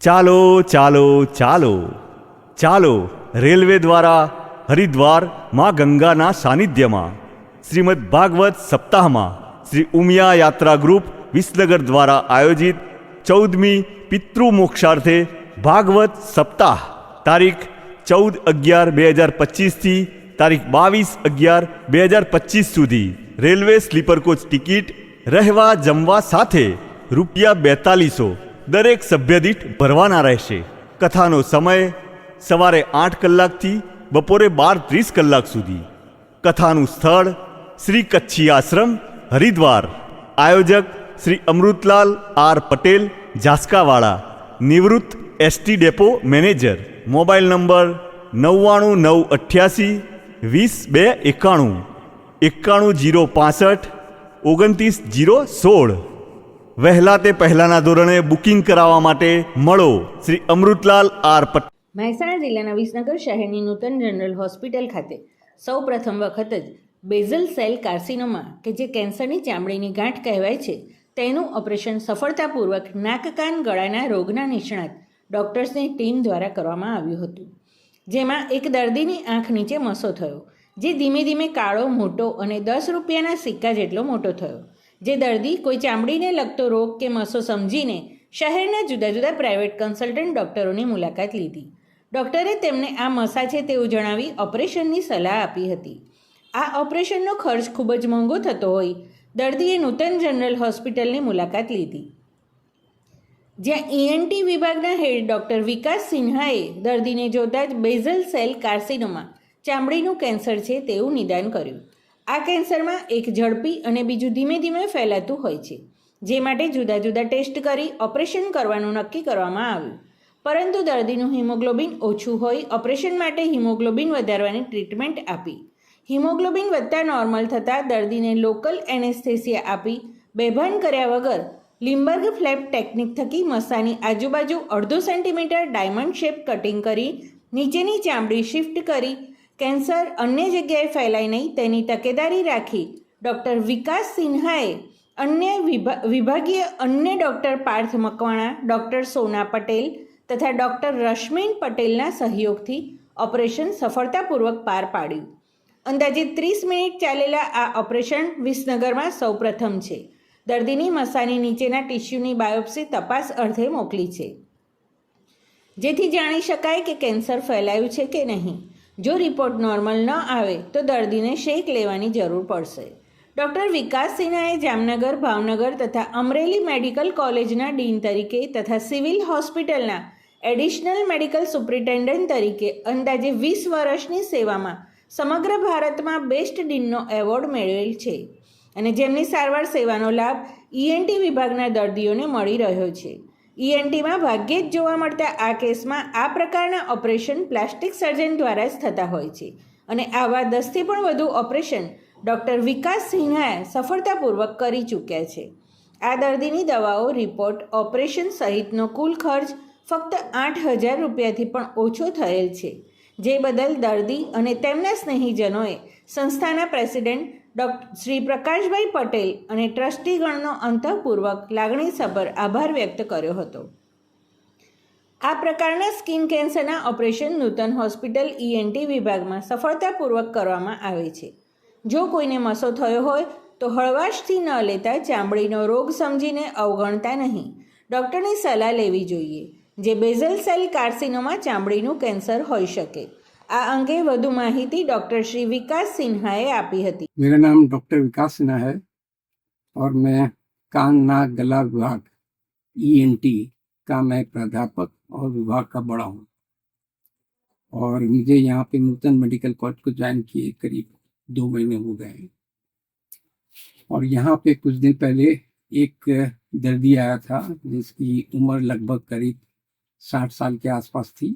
ચાલો ચાલો ચાલો ચાલો રેલવે દ્વારા હરિદ્વાર માં ગંગાના સાનિધ્યમાં શ્રીમદ ભાગવત સપ્તાહમાં શ્રી ઉમિયા યાત્રા ગ્રુપ વિસનગર દ્વારા આયોજિત ચૌદમી પિતૃ મોક્ષાર્થે ભાગવત સપ્તાહ, તારીખ ચૌદ અગિયાર બે હજાર પચીસથી તારીખ બાવીસ અગિયાર બે હજાર પચીસ સુધી. રેલવે સ્લીપર કોચ ટિકિટ રહેવા જમવા સાથે રૂપિયા બેતાલીસો દરેક સભ્ય દીઠ ભરવાના રહેશે. કથાનો સમય સવારે આઠ કલાકથી બપોરે બાર ત્રીસ કલાક સુધી. કથાનું સ્થળ શ્રી કચ્છી આશ્રમ, હરિદ્વાર. આયોજક શ્રી અમૃતલાલ આર પટેલ, ઝાસ્કાવાળા, નિવૃત્ત ST depot manager. Mobile number નવ્વાણું નવ અઠ્યાસી વીસ બે એકાણું. એકાણું જીરો પાસઠ, ઓગણત્રીસ જીરો સોળ. વહેલા તે પહેલાના ધોરણે બુકિંગ કરાવવા માટે મળો. શ્રી અમૃતલાલ આર પટેલ મહેસાણા જિલ્લાના વિસનગર શહેરની નૂતન જનરલ હોસ્પિટલ ખાતે સૌ પ્રથમ વખત જ બેઝલ સેલ કાર્સિનોમા, કે જે કેન્સરની ચામડીની ગાંઠ કહેવાય છે તેનું ઓપરેશન સફળતાપૂર્વક નાક કાન ગળાના રોગના નિષ્ણાત ડૉક્ટર્સની ટીમ દ્વારા કરવામાં આવ્યું હતું, જેમાં એક દર્દીની આંખ નીચે મસો થયો, જે ધીમે ધીમે કાળો, મોટો અને દસ રૂપિયાના સિક્કા જેટલો મોટો થયો, જે દર્દી કોઈ ચામડીને લગતો રોગ કે મસો સમજીને શહેરના જુદા જુદા પ્રાઇવેટ કન્સલ્ટન્ટ ડૉક્ટરોની મુલાકાત લીધી. ડૉક્ટરે તેમને આ મસા છે તેવું જણાવી ઓપરેશનની સલાહ આપી હતી. આ ઓપરેશનનો ખર્ચ ખૂબ જ મોંઘો થતો હોય દર્દીએ નૂતન જનરલ હોસ્પિટલની મુલાકાત લીધી. જ્યાં ઈએનટી વિભાગના હેડ ડૉક્ટર વિકાસ સિન્હાએ દર્દીને જોતાં જ બેઝલ સેલ કાર્સિનોમાં ચામડીનું કેન્સર છે તેવું નિદાન કર્યું. આ કેન્સરમાં એક ઝડપી અને બીજું ધીમે ધીમે ફેલાતું હોય છે, જે માટે જુદા જુદા ટેસ્ટ કરી ઓપરેશન કરવાનું નક્કી કરવામાં આવ્યું. પરંતુ દર્દીનું હિમોગ્લોબિન ઓછું હોય, ઓપરેશન માટે હિમોગ્લોબિન વધારવાની ટ્રીટમેન્ટ આપી. હિમોગ્લોબિન વધતા નોર્મલ થતાં દર્દીને લોકલ એનેસ્થેસિયા આપી બેભાન કર્યા વગર લિમ્બર્ગ ફ્લેપ ટેકનિક થકી મસાની આજુબાજુ અડધો સેન્ટીમીટર ડાયમંડ શેપ કટિંગ કરી નીચેની ચામડી શિફ્ટ કરી કેન્સર અન્ય જગ્યાએ ફેલાય નહીં તેની તકેદારી રાખી ડૉક્ટર વિકાસ સિન્હાએ અન્ય વિભા, વિભાગીય અન્ય ડૉક્ટર પાર્થ મકવાણા, ડૉક્ટર સોના પટેલ તથા ડૉક્ટર રશ્મિન પટેલના સહયોગથી ઓપરેશન સફળતાપૂર્વક પાર પાડ્યું. અંદાજે ત્રીસ મિનિટ ચાલેલા આ ઓપરેશન વિસનગરમાં સૌપ્રથમ છે. દર્દીની મસાની નીચેના ટિશ્યુની બાયોપ્સી તપાસ અર્થે મોકલી છે. જેથી જાણી શકાય કે કેન્સર ફેલાયું છે કે નહીં. જો રિપોર્ટ નોર્મલ ન આવે, તો દર્દીને શેક લેવાની જરૂર પડશે. ડૉક્ટર વિકાસ સિન્હાએ જામનગર, ભાવનગર તથા અમરેલી મેડિકલ કોલેજના ડીન તરીકે તથા સિવિલ હોસ્પિટલના એડિશનલ મેડિકલ સુપ્રિન્ટેન્ડન્ટ તરીકે અંદાજે વીસ વર્ષની સેવામાં સમગ્ર ભારતમાં બેસ્ટ ડીનનો એવોર્ડ મેળવેલ છે અને જેમની સારવાર સેવાનો લાભ ઈએનટી વિભાગના દર્દીઓને મળી રહ્યો છે. ઈએનટીમાં ભાગ્યે જ જોવા મળતા આ કેસમાં આ પ્રકારના ઓપરેશન પ્લાસ્ટિક સર્જન દ્વારા જ થતા હોય છે અને આવા દસથી પણ વધુ ઓપરેશન ડૉક્ટર વિકાસ સિન્હાએ સફળતાપૂર્વક કરી ચૂક્યા છે. આ દર્દીની દવાઓ રિપોર્ટ ઓપરેશન સહિતનો કુલ ખર્ચ ફક્ત આઠ હજાર રૂપિયાથી પણ ઓછો થયેલ છે. જે બદલ દર્દી અને તેમના સ્નેહીજનોએ સંસ્થાના પ્રેસિડેન્ટ ડૉક્ટર શ્રી પ્રકાશભાઈ પટેલ અને ટ્રસ્ટીગણનો અંતઃપૂર્વક લાગણીસભર આભાર વ્યક્ત કર્યો હતો. આ પ્રકારના સ્કિન કેન્સરના ઓપરેશન નૂતન હોસ્પિટલ ઈએનટી વિભાગમાં સફળતાપૂર્વક કરવામાં આવે છે. જો કોઈને મસો થયો હોય તો હળવાશથી ન લેતા ચામડીનો રોગ સમજીને અવગણતા નહીં. ડૉક્ટરની સલાહ લેવી જોઈએ. જે બેઝલ સેલ કાર્સિનોમાં ચામડીનું કેન્સર હોઈ શકે આ અંગે વધુ માહિતી ડૉક્ટર શ્રી વિકાસ સિન્હાએ આપી હતી मेरा नाम डॉक्टर विकास सिन्हा है और मैं कान नाक गला विभाग ईएनटी का मैं प्राध्यापक और विभाग का बड़ा हूँ और मुझे यहाँ पे नूतन मेडिकल कॉलेज को ज्वाइन किए करीब दो महीने हो गए हैं और यहाँ पे कुछ दिन पहले एक दर्दी आया था जिसकी उम्र लगभग करीब साठ साल के आसपास थी।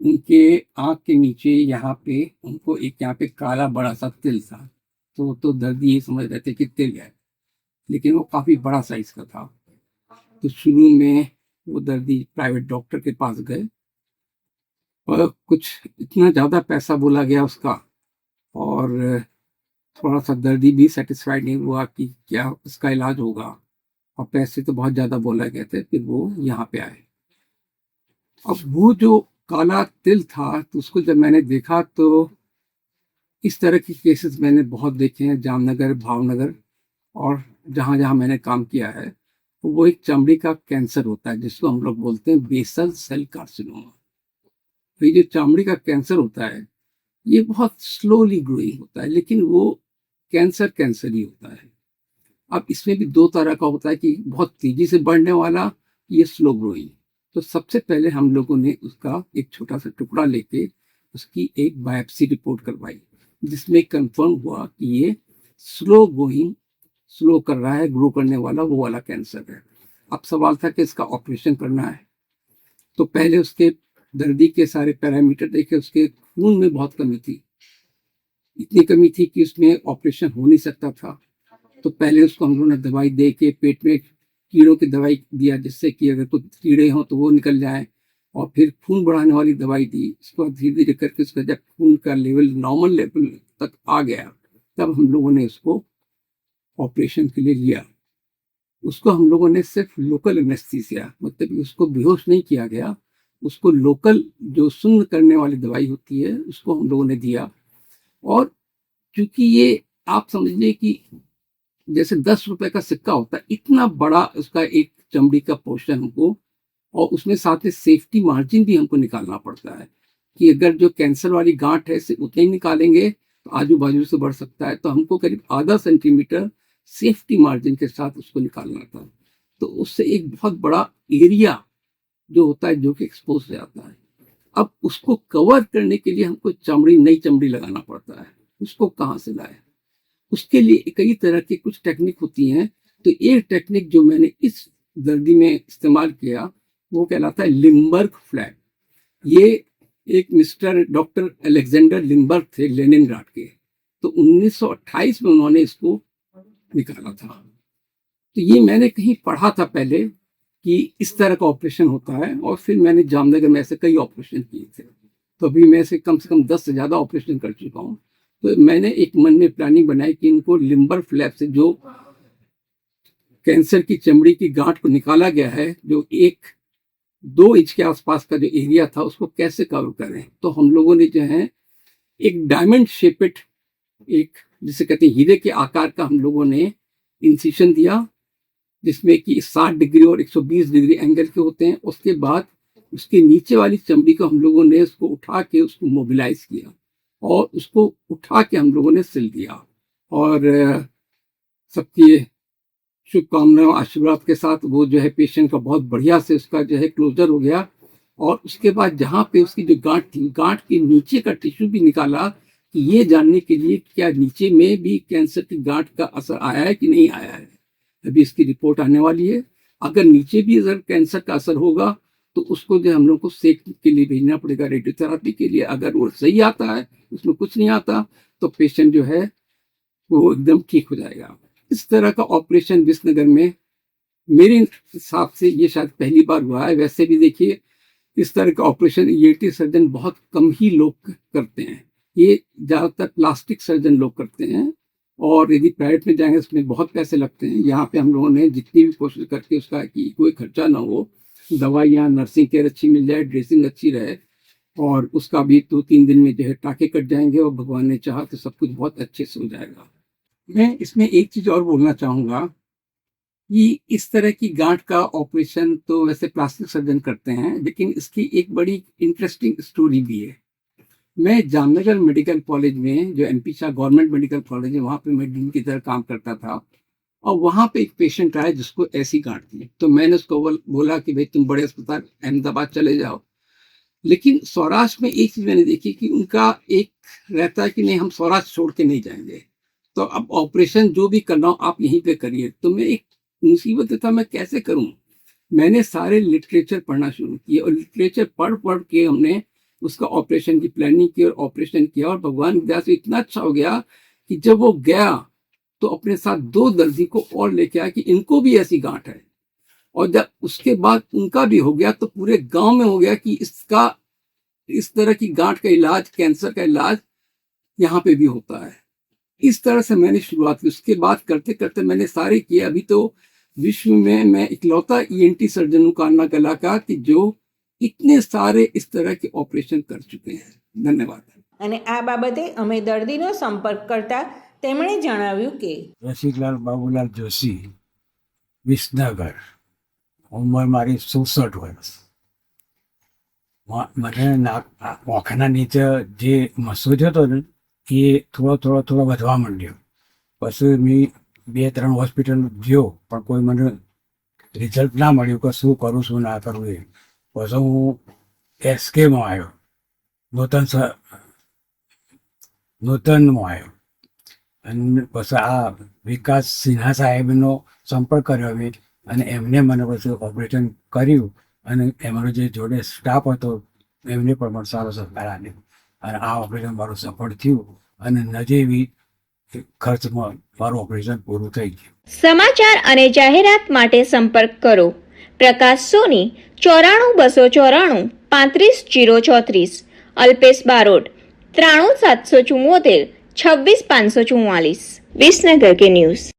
उनके आँख के नीचे यहाँ पे उनको एक यहाँ पे काला बड़ा सा तिल था। तो तो दर्दी ये समझ रहे थे कि तिल है। लेकिन वो काफ़ी बड़ा साइज़ का था। तो शुरू में वो दर्दी प्राइवेट डॉक्टर के पास गए। और कुछ इतना ज़्यादा पैसा बोला गया उसका और थोड़ा सा दर्दी भी सेटिस्फाइड नहीं हुआ कि क्या उसका इलाज होगा। और पैसे तो बहुत ज़्यादा बोला गए थे, फिर वो यहाँ पे आए। अब वो जो काला तिल था तो उसको जब मैंने देखा तो इस तरह के केसेस मैंने बहुत देखे हैं, जामनगर, भावनगर, और जहाँ जहाँ मैंने काम किया है तो वो एक चमड़ी का कैंसर होता है, जिसको हम लोग बोलते हैं बेसल सेल कार्सिनोमा तो ये जो चमड़ी का कैंसर होता है, ये बहुत स्लोली ग्रोइंग होता है, लेकिन वो कैंसर कैंसर ही होता है। अब इसमें भी दो तरह का होता है कि बहुत तेज़ी से बढ़ने वाला, ये स्लो ग्रोइंग तो सबसे पहले हम लोगों ने उसका एक छोटा सा टुकड़ा लेके उसकी एक बायोप्सी रिपोर्ट करवाई, जिसमें कंफर्म हुआ कि ये स्लो गोइंग, स्लो कर रहा है, ग्रो करने वाला, वो वाला कैंसर है। अब सवाल था कि इसका ऑपरेशन करना है। तो पहले उसके दर्दी के सारे पैरामीटर देखे, उसके खून में बहुत कमी थी। इतनी कमी थी कि उसमें ऑपरेशन हो नहीं सकता था। तो पहले उसको हम लोगों ने दवाई दे के पेट में कीड़ों की दवाई दिया जिससे कि अगर कुछ कीड़े हों तो वो निकल जाए और फिर खून बढ़ाने वाली दवाई दी। उसके बाद धीरे धीरे करके उसका जब खून का लेवल नॉर्मल लेवल तक आ गया, तब हम लोगों ने उसको ऑपरेशन के लिए लिया। उसको हम लोगों ने सिर्फ़ लोकल एनेस्थीसिया मतलब उसको बेहोश नहीं किया गया, उसको लोकल जो सुन्न करने वाली दवाई होती है, उसको हम लोगों ने दिया। और चूँकि ये आप समझिए कि जैसे दस रुपए का सिक्का होता है, इतना बड़ा उसका एक चमड़ी का पोर्शन हमको, और उसमें साथ ही सेफ्टी मार्जिन भी हमको निकालना पड़ता है कि अगर जो कैंसर वाली गांठ है से उतने ही निकालेंगे तो आजू बाजू से बढ़ सकता है। तो हमको करीब आधा सेंटीमीटर सेफ्टी मार्जिन के साथ उसको निकालना था। तो उससे एक बहुत बड़ा एरिया जो होता है, जो कि एक्सपोज हो जाता है। अब उसको कवर करने के लिए हमको चमड़ी, नई चमड़ी लगाना पड़ता है। उसको कहाँ से लाए? उसके लिए कई तरह की कुछ टेक्निक होती हैं। तो एक टेक्निक जो मैंने इस दर्दी में इस्तेमाल किया, वो कहलाता है लिम्बर्ग फ्लैग ये एक मिस्टर डॉक्टर अलेक्जेंडर लिम्बर्ग थे लेनिनग्राड के। तो 1928 में उन्होंने इसको निकाला था। तो ये मैंने कहीं पढ़ा था पहले कि इस तरह का ऑपरेशन होता है और फिर मैंने जामनगर में ऐसे कई ऑपरेशन किए थे। तो अभी मैं से कम से कम दस से ज़्यादा ऑपरेशन कर चुका हूँ। तो मैंने एक मन में प्लानिंग बनाई कि इनको लिम्बर फ्लैप से जो कैंसर की चमड़ी की गांठ को निकाला गया है, जो एक दो इंच के आसपास का जो एरिया था, उसको कैसे कवर करें? तो हम लोगों ने जो है एक डायमंड शेपेड एक, जिसे कहते हैं हीरे के आकार का हम लोगों ने इंसिशन दिया, जिसमें कि 60 डिग्री और 120 डिग्री एंगल के होते हैं। उसके बाद उसके नीचे वाली चमड़ी को हम लोगों ने उसको उठा के उसको मोबिलाइज किया। और उसको उठा के हम लोगों ने सिल दिया। और सबकी शुभकामनाओं आशीर्वाद के साथ वो जो है पेशेंट का बहुत बढ़िया से उसका जो है क्लोजर हो गया। और उसके बाद जहाँ पे उसकी जो गांठ थी, गांठ के नीचे का टिश्यू भी निकाला कि ये जानने के लिए क्या नीचे में भी कैंसर की गांठ का असर आया है कि नहीं आया है। अभी इसकी रिपोर्ट आने वाली है। अगर नीचे भी अगर कैंसर का असर होगा तो उसको जो हम लोग को सेक के लिए भेजना पड़ेगा रेडियोथेरापी के लिए। अगर वो सही आता है उसमें कुछ नहीं आता तो पेशेंट जो है, वो एकदम ठीक हो जाएगा। इस तरह का ऑपरेशन विश्वनगर में मेरे हिसाब से ये शायद पहली बार हुआ है। वैसे भी देखिए, इस तरह का ऑपरेशन ईएटी सर्जन बहुत कम ही लोग करते हैं। ये ज़्यादातर प्लास्टिक सर्जन लोग करते हैं और यदि प्राइवेट में जाएँगे, उसमें बहुत पैसे लगते हैं। यहाँ पे हम लोगों ने जितनी भी कोशिश करके उसका कि कोई खर्चा ना हो, दवाइयाँ नर्सिंग केयर अच्छी मिल जाए ड्रेसिंग अच्छी रहे और उसका भी दो तीन दिन में जो है टाके कट जाएँगे और भगवान ने चाहा तो सब कुछ बहुत अच्छे से हो जाएगा। मैं इसमें एक चीज़ और बोलना चाहूँगा कि इस तरह की गांठ का ऑपरेशन तो वैसे प्लास्टिक सर्जन करते हैं, लेकिन इसकी एक बड़ी इंटरेस्टिंग स्टोरी भी है। मैं जामनगर मेडिकल कॉलेज में जो M P Shah government medical college है, वहाँ पे मैं डीन की तरह काम करता था और वहाँ पे एक पेशेंट आया जिसको ऐसी गांठ थी। तो मैंने उसको बोला कि भाई तुम बड़े अस्पताल, अहमदाबाद चले जाओ। लेकिन सौराष्ट्र में एक चीज़ मैंने देखी कि उनका एक रहता है कि नहीं, हम सौराष्ट्र छोड़ के नहीं जाएँगे। तो अब ऑपरेशन जो भी करना हो, आप यहीं पे करिए। तो मैं एक मुसीबत था, मैं कैसे करूँ? मैंने सारे लिटरेचर पढ़ना शुरू किए और लिटरेचर पढ़ पढ़ के हमने उसका ऑपरेशन की प्लानिंग की और ऑपरेशन किया और भगवान की दया से इतना अच्छा हो गया कि जब वो गया तो अपने साथ दो दर्जी को और लेके आया कि इनको भी ऐसी गांठ है। और जब उसके बाद उनका भी हो गया तो पूरे गांव में हो गया कि इसका इस तरह की गांठ का इलाज कैंसर का इलाज यहाँ पे भी होता है इस तरह से मैंने शुरुआत की उसके बाद करते करते मैंने सारे किए अभी तो विश्व में मैं इकलौता ईएनटी सर्जन हूँ कान्ना गला का कि जो इतने सारे इस तरह के ऑपरेशन कर चुके हैं धन्यवाद અને આ બાબતે અમે દર્દીનો સંપર્ક કરતા તેમણે જણાવ્યું કે રસિકલાલ બાબુલાલ જોશી વિસનગર ઉંમર મારી સુસઠ વર્ષ મને નાક આ નીચે જે મસો થતો ને, એ થોડો થોડો થોડો વધવા માંડ્યો. પછી મેં બે ત્રણ હોસ્પિટલ ગયો, પણ કોઈ મને રિઝલ્ટ ના મળ્યું કે શું કરું, શું ના કરું એ પછી હું એસકેમાં આવ્યો. નૂતન નૂતનમાં આવ્યો. અને પછી આ વિકાસ સિન્હા સાહેબનો સંપર્ક કર્યો મેં. અને એમને મને પછી ઓપરેશન કર્યું. અને એમનો જે જોડે સ્ટાફ હતો, એમને પણ મને સારો સહકાર આપ્યો. અને આ ઓપરેશન મારું સફળ થયું અને નજીવી ખર્ચમાં મારું ઓપરેશન પૂરું થઈ ગયું. સમાચાર અને જાહેરાત માટે સંપર્ક કરો. પ્રકાશ સોની, ચોરાણું બસો ચોરાણું, પાંત્રીસ જીરો ચોત્રીસ. અલ્પેશ બારોટ, ત્રાણું સાતસો ચુમ્મોતેર છવ્વીસ પાંચસો ચુમ્માલીસ વિસનગર કે ન્યૂઝ.